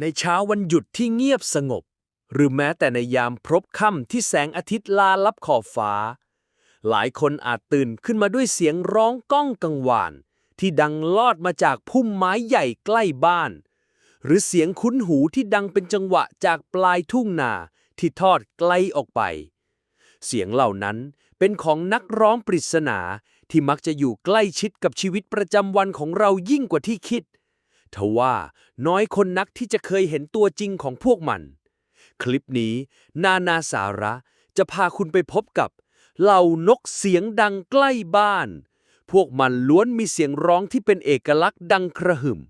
ในเช้าวันหยุดที่เงียบสงบ หรือแม้แต่ในยามพรบค่ำที่แสงอาทิตย์ลาลับขอบฟ้า หลายคนอาจตื่นขึ้นมาด้วยเสียงร้องก้องกังวาน ที่ดังลอดมาจากพุ่มไม้ใหญ่ใกล้บ้าน หรือเสียงคุ้นหูที่ดังเป็นจังหวะจากปลายทุ่งนาที่ทอดไกลออกไป เสียงเหล่านั้นเป็นของนักร้องปริศนาที่มักจะอยู่ใกล้ชิดกับชีวิตประจำวันของเรายิ่งกว่าที่คิด ทว่าน้อยคนนักที่จะเคยเห็นตัวจริงของพวกมัน คลิปนี้นานาสาระจะพาคุณไปพบกับ เหล่านกเสียงดังใกล้บ้าน พวกมันล้วนมีเสียงร้องที่เป็นเอกลักษณ์ดังกระหึ่ม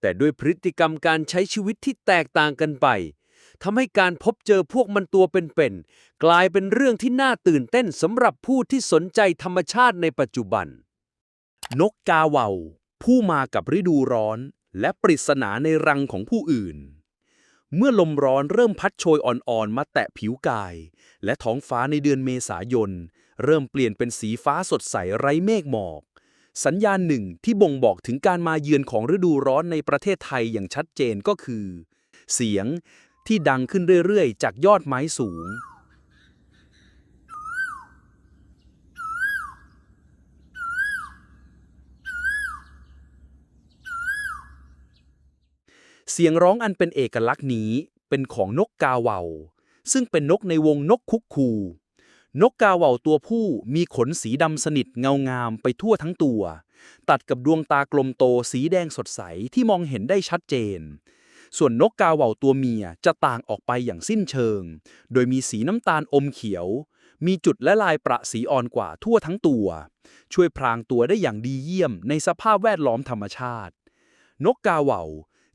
แต่ด้วยพฤติกรรมการใช้ชีวิตที่แตกต่างกันไปทำให้การพบเจอพวกมันตัวเป็นๆกลายเป็นเรื่องที่น่าตื่นเต้นสำหรับผู้ที่สนใจธรรมชาติในปัจจุบัน นกกาเวาผู้มากับฤดูร้อน และปริศนาในรังของผู้อื่น เมื่อลมร้อนเริ่มพัดโชยอ่อนๆ มาแตะผิวกาย และท้องฟ้าในเดือนเมษายน เริ่มเปลี่ยนเป็นสีฟ้าสดใสไร้เมฆหมอก สัญญาณหนึ่งที่บ่งบอกถึงการมาเยือนของฤดูร้อนในประเทศไทยอย่างชัดเจนก็คือ เสียงที่ดังขึ้นเรื่อยๆ จากยอดไม้สูง เสียงร้องอันเป็นเอกลักษณ์นี้เป็นของนกกาเวาซึ่งเป็นนกในวงนกคุกคู นกกาเว่าตัวผู้มีขนสีดำสนิทเงางามไปทั่วทั้งตัว ตัดกับดวงตากลมโตสีแดงสดใสที่มองเห็นได้ชัดเจน ส่วนนกกาเว่าตัวเมียจะต่างออกไปอย่างสิ้นเชิง โดยมีสีน้ำตาลอมเขียว มีจุดและลายประสีอ่อนกว่าทั่วทั้งตัว ช่วยพรางตัวได้อย่างดีเยี่ยมในสภาพแวดล้อมธรรมชาติ นกกาเว่า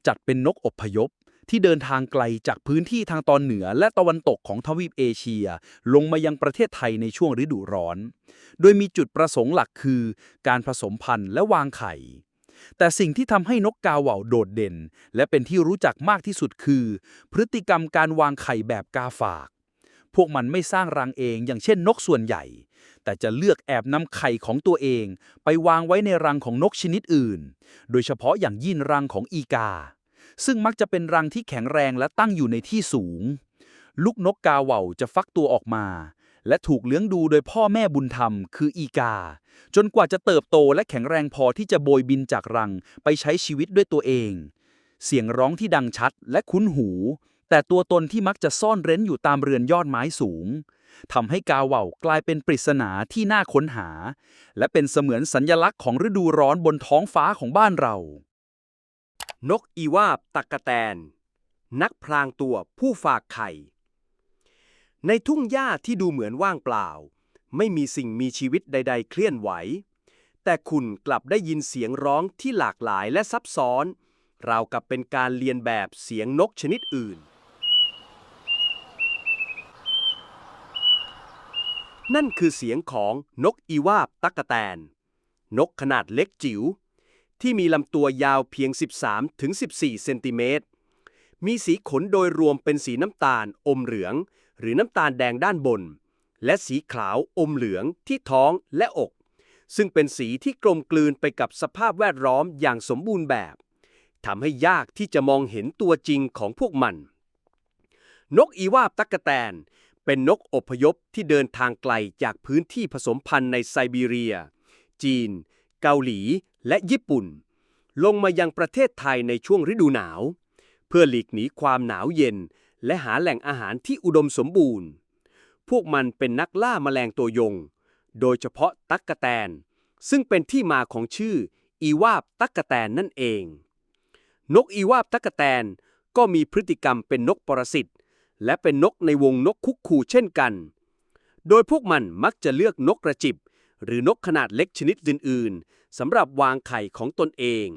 จัดเป็นนกอพยพ ที่เดินทางไกลจากพื้นที่ทางตอนเหนือและตะวันตกของทวีปเอเชีย ลงมายังประเทศไทยในช่วงฤดูร้อน โดยมีจุดประสงค์หลักคือ การผสมพันธุ์และวางไข่ แต่สิ่งที่ทำให้นกกาเหว่าโดดเด่น และเป็นที่รู้จักมากที่สุดคือ พฤติกรรมการวางไข่แบบกาฝาก พวกมันไม่สร้างรังเองอย่างเช่นนกส่วนใหญ่ แต่จะเลือกแอบนำไข่ของตัวเอง ไปวางไว้ในรังของนกชนิดอื่น โดยเฉพาะอย่างยิ่งรังของอีกา ซึ่งมักจะเป็นรังที่แข็งแรงและตั้งอยู่ในที่สูง ลูกนกกาเหว่าจะฟักตัวออกมา และถูกเลี้ยงดูโดยพ่อแม่บุญธรรม คืออีกา จนกว่าจะเติบโตและแข็งแรงพอที่จะโบยบินจากรังไปใช้ชีวิตด้วยตัวเอง เสียงร้องที่ดังชัดและคุ้นหู แต่ตัวตนที่มักจะซ่อนเร้นอยู่ตามเรือนยอดไม้สูงทำให้กาเว่ากลายเป็นปริศนาที่น่าค้นหา และเป็นเสมือนสัญญลักษณ์ของฤดูร้อนบนท้องฟ้าของบ้านเรา นกอีวาบตักกะแตน นักพรางตัวผู้ฝากไข่ ในทุ่งหญ้าที่ดูเหมือนว่างเปล่า ไม่มีสิ่งมีชีวิตใด ๆ เคลื่อนไหว แต่คุณกลับได้ยินเสียงร้องที่หลากหลายและซับซ้อน ราวกับเป็นการเรียนแบบเสียงนกชนิดอื่น นั่นคือเสียงของนกอีวาบตักกะแตน นกขนาดเล็กจิ๋ว ที่มีลำตัวยาวเพียง 13-14 เซนติเมตร มีสีขนโดยรวมเป็นสีน้ำตาลอมเหลือง หรือน้ำตาลแดงด้านบน และสีขาวอมเหลืองที่ท้องและอก ซึ่งเป็นสีที่กลมกลืนไปกับสภาพแวดล้อมอย่างสมบูรณ์แบบทำให้ยากที่จะมองเห็นตัวจริงของพวกมัน นกอีวาบตักกะแตน เป็นนกอพยพที่เดินทางไกลจากพื้นที่ผสมพันธุ์ในไซบีเรีย จีน เกาหลี และญี่ปุ่น ลงมายังประเทศไทยในช่วงฤดูหนาว เพื่อหลีกหนีความหนาวเย็น และหาแหล่งอาหารที่อุดมสมบูรณ์ พวกมันเป็นนักล่าแมลงตัวยง โดยเฉพาะตั๊กกะแตน ซึ่งเป็นที่มาของชื่อ อีวาบตั๊กกะแตนนั่นเอง นกอีวาบตั๊กกะแตนก็มีพฤติกรรมเป็นนกปรสิต และเป็นนกในวงนกคุกคูเช่นกัน โดยพวกมันมักจะเลือกนกกระจิบ หรือนกขนาดเล็กชนิดอื่นๆสำหรับวางไข่ของตนเอง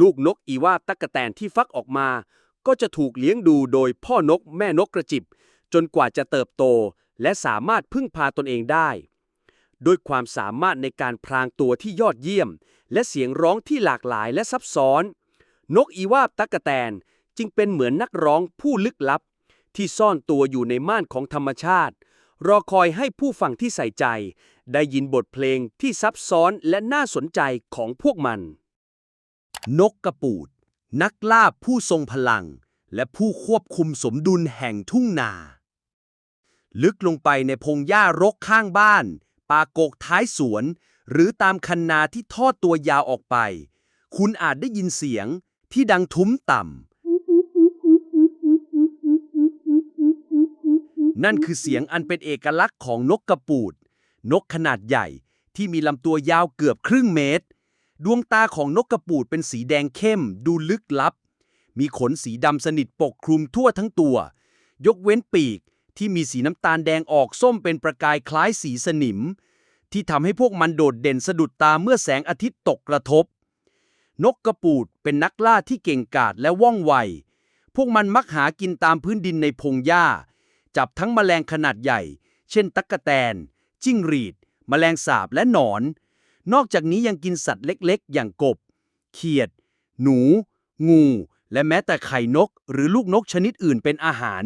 ลูกนกอีวาตั๊กะแตนที่ฟักออกมา ก็จะถูกเลี้ยงดูโดยพ่อนกแม่นกกระจิบ จนกว่าจะเติบโต และสามารถพึ่งพาตนเองได้ด้วยความสามารถในการพรางตัวที่ยอดเยี่ยม และเสียงร้องที่หลากหลายและซับซ้อน นกอีวาบตั๊กะแตนจึงเป็นเหมือนนักร้องผู้ลึกลับ ที่ซ่อนตัวอยู่ในม่านของธรรมชาติ รอคอยให้ผู้ฟังที่ใส่ใจ ได้ยินบทเพลงที่ซับซ้อนและน่าสนใจของพวกมัน นกกระปูด นักล่าผู้ทรงพลัง และผู้ควบคุมสมดุลแห่งทุ่งนา ลึกลงไปในพงหญ้ารกข้างบ้าน ป่ากกท้ายสวน หรือตามคันนาที่ทอดตัวยาวออกไป คุณอาจได้ยินเสียงที่ดังทุ้มต่ำ นั่นคือเสียงอันเป็นเอกลักษณ์ของนกกระปูด นกขนาดใหญ่ที่มีลำตัวยาวเกือบครึ่งเมตร ดวงตาของนกกระปูดเป็นสีแดงเข้ม ดูลึกลับ มีขนสีดำสนิทปกคลุมทั่วทั้งตัว ยกเว้นปีกที่มีสีน้ำตาลแดงออกส้มเป็นประกายคล้ายสีสนิม ที่ทำให้พวกมันโดดเด่นสะดุดตาเมื่อแสงอาทิตย์ตกกระทบ นกกระปูดเป็นนักล่าที่เก่งกาจและว่องไว พวกมันมักหากินตามพื้นดินในพงหญ้า จับทั้งแมลงขนาดใหญ่ เช่น ตั๊กแตน จิ้งหรีดแมลงสาบและหนอน นอกจากนี้ยังกินสัตว์เล็กๆ อย่างกบ เขียด หนู งู และแม้แต่ไข่นก หรือลูกนกชนิดอื่นเป็นอาหาร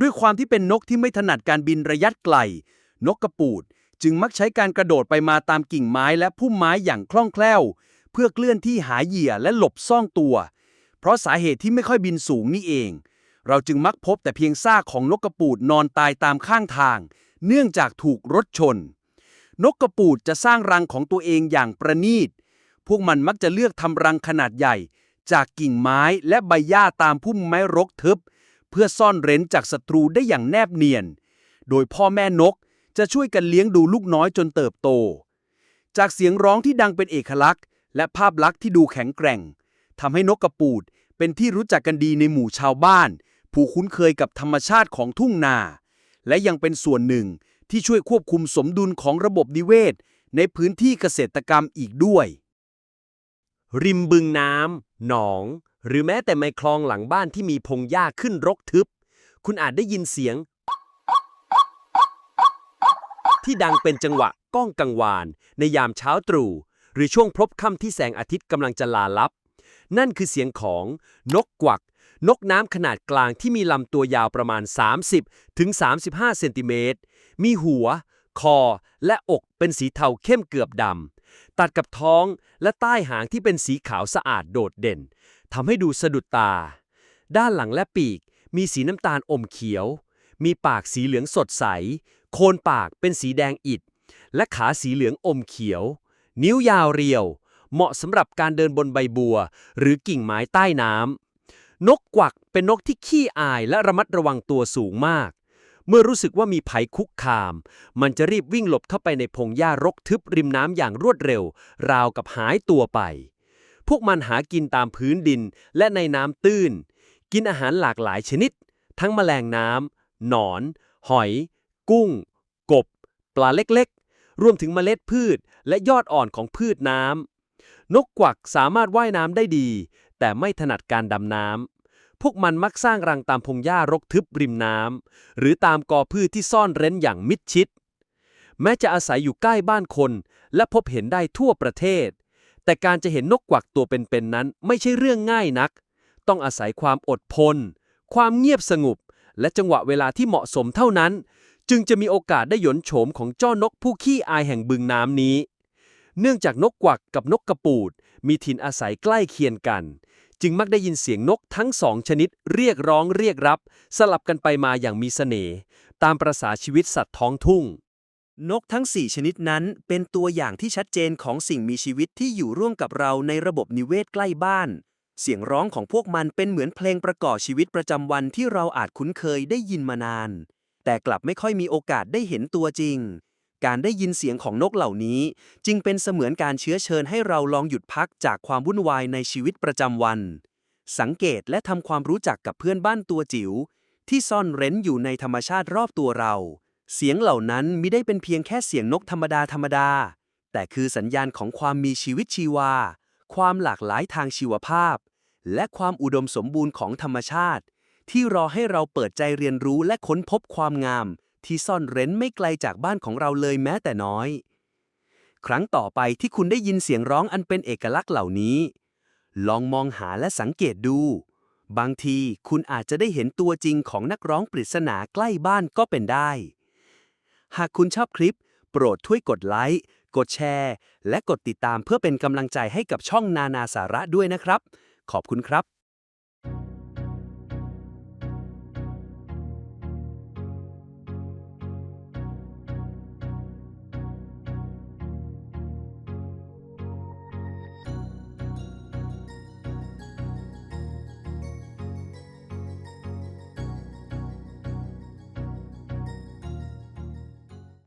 ด้วยความที่เป็นนกที่ไม่ถนัดการบินระยะไกล นกกระปูด จึงมักใช้การกระโดดไปมาตามกิ่งไม้และพุ่มไม้อย่างคล่องแคล่ว เพื่อเคลื่อนที่หาเหยื่อและหลบซ่อนตัว เพราะสาเหตุที่ไม่ค่อยบินสูงนี่เอง เราจึงมักพบแต่เพียงซากของนกกระปูดนอนตายตามข้างทาง เนื่องจากถูกรถชน นกกระปูดจะสร้างรังของตัวเองอย่างประณีต พวกมันมักจะเลือกทำรังขนาดใหญ่ จากกิ่งไม้และใบหญ้าตามพุ่มไม้รกทึบ เพื่อซ่อนเร้นจากศัตรูได้อย่างแนบเนียน โดยพ่อแม่นกจะช่วยกันเลี้ยงดูลูกน้อยจนเติบโต จากเสียงร้องที่ดังเป็นเอกลักษณ์ และภาพลักษณ์ที่ดูแข็งแกร่งทำให้นกกระปูดเป็นที่รู้จักกันดีในหมู่ชาวบ้าน ผู้คุ้นเคยกับธรรมชาติของทุ่งนา และยังเป็นส่วนหนึ่งที่ช่วยควบคุมสมดุลของระบบนิเวศ ในพื้นที่เกษตรกรรมอีกด้วย ริมบึงน้ำหนอง หรือแม้แต่ในคลองหลังบ้านที่มีพงหญ้าขึ้นรกทึบ คุณอาจได้ยินเสียง ที่ดังเป็นจังหวะก้องกังวาน ในยามเช้าตรู่ หรือช่วงพลบค่ำที่แสงอาทิตย์กำลังจะลาลับ นั่นคือเสียงของนกกวัก นกน้ำขนาดกลางที่มีลำตัวยาวประมาณ 30 ถึง 35 เซนติเมตร มีหัว คอ และอกเป็นสีเทาเข้มเกือบดำ ตัดกับท้องและใต้หางที่เป็นสีขาวสะอาดโดดเด่น ทำให้ดูสะดุดตา ด้านหลังและปีก มีสีน้ำตาลอมเขียว มีปากสีเหลืองสดใส โคนปากเป็นสีแดงอิฐและขาสีเหลืองอมเขียว นิ้วยาวเรียว เหมาะสำหรับการเดินบนใบบัว หรือกิ่งไม้ใต้น้ำ นกกวักเป็นนกที่ขี้อายและระมัดระวังตัวสูงมาก เมื่อรู้สึกว่ามีภัยคุกคาม มันจะรีบวิ่งหลบเข้าไปในพงหญ้ารกทึบริมน้ำอย่างรวดเร็ว ราวกับหายตัวไป พวกมันหากินตามพื้นดินและในน้ำตื้น กินอาหารหลากหลายชนิด ทั้งแมลงน้ำหนอน หอย กุ้ง กบ ปลาเล็กๆ รวมถึงเมล็ดพืชและยอดอ่อนของพืชน้ำนกกวักสามารถว่ายน้ำได้ดี แต่ไม่ถนัดการดำน้ำ พวกมันมักสร้างรังตามพงหญ้ารกทึบริมน้ำ หรือตามกอพืชที่ซ่อนเร้นอย่างมิดชิด แม้จะอาศัยอยู่ใกล้บ้านคน และพบเห็นได้ทั่วประเทศ แต่การจะเห็นนกกวักตัวเป็นๆนั้นไม่ใช่เรื่องง่ายนัก ต้องอาศัยความอดทนความเงียบสงบ และจังหวะเวลาที่เหมาะสมเท่านั้น จึงจะมีโอกาสได้หยนโฉมของเจ้านกผู้ขี้อายแห่งบึงน้ำนี้ เนื่องจากนกกวักกับนกกระปูด มีถิ่นอาศัยใกล้เคียงกัน จึงมักได้ยินเสียงนกทั้งสองชนิดเรียกร้องเรียกรับ สลับกันไปมาอย่างมีเสน่ห์ตามประษาชีวิตสัตว์ท้องทุ่ง นกทั้ง 4 ชนิดนั้นเป็นตัวอย่างที่ชัดเจนของสิ่งมีชีวิตที่อยู่ร่วมกับเราในระบบนิเวศใกล้บ้าน เสียงร้องของพวกมันเป็นเหมือนเพลงประกอบชีวิตประจำวันที่เราอาจคุ้นเคยได้ยินมานาน แต่กลับไม่ค่อยมีโอกาสได้เห็นตัวจริง การได้ยินเสียงของนกเหล่านี้ จึงเป็นเสมือนการเชื้อเชิญให้เราลองหยุดพักจากความวุ่นวายในชีวิตประจำวัน สังเกตและทำความรู้จักกับเพื่อนบ้านตัวจิ๋วที่ซ่อนเร้นอยู่ในธรรมชาติรอบตัวเรา เสียงเหล่านั้นมิได้เป็นเพียงแค่เสียงนกธรรมดาธรรมดา แต่คือสัญญาณของความมีชีวิตชีวา ความหลากหลายทางชีวภาพ และความอุดมสมบูรณ์ของธรรมชาติ ที่รอให้เราเปิดใจเรียนรู้และค้นพบความงาม ที่ซ่อนเร้นไม่ไกลจากบ้านของเราเลยแม้แต่น้อย ครั้งต่อไปที่คุณได้ยินเสียงร้องอันเป็นเอกลักษณ์เหล่านี้ ลองมองหาและสังเกตดู บางทีคุณอาจจะได้เห็นตัวจริงของนักร้องปริศนาใกล้บ้านก็เป็นได้ หากคุณชอบคลิป โปรดช่วยกดไลค์กดแชร์ และกดติดตามเพื่อเป็นกำลังใจให้กับช่องนานาสาระด้วยนะครับ ขอบคุณครับ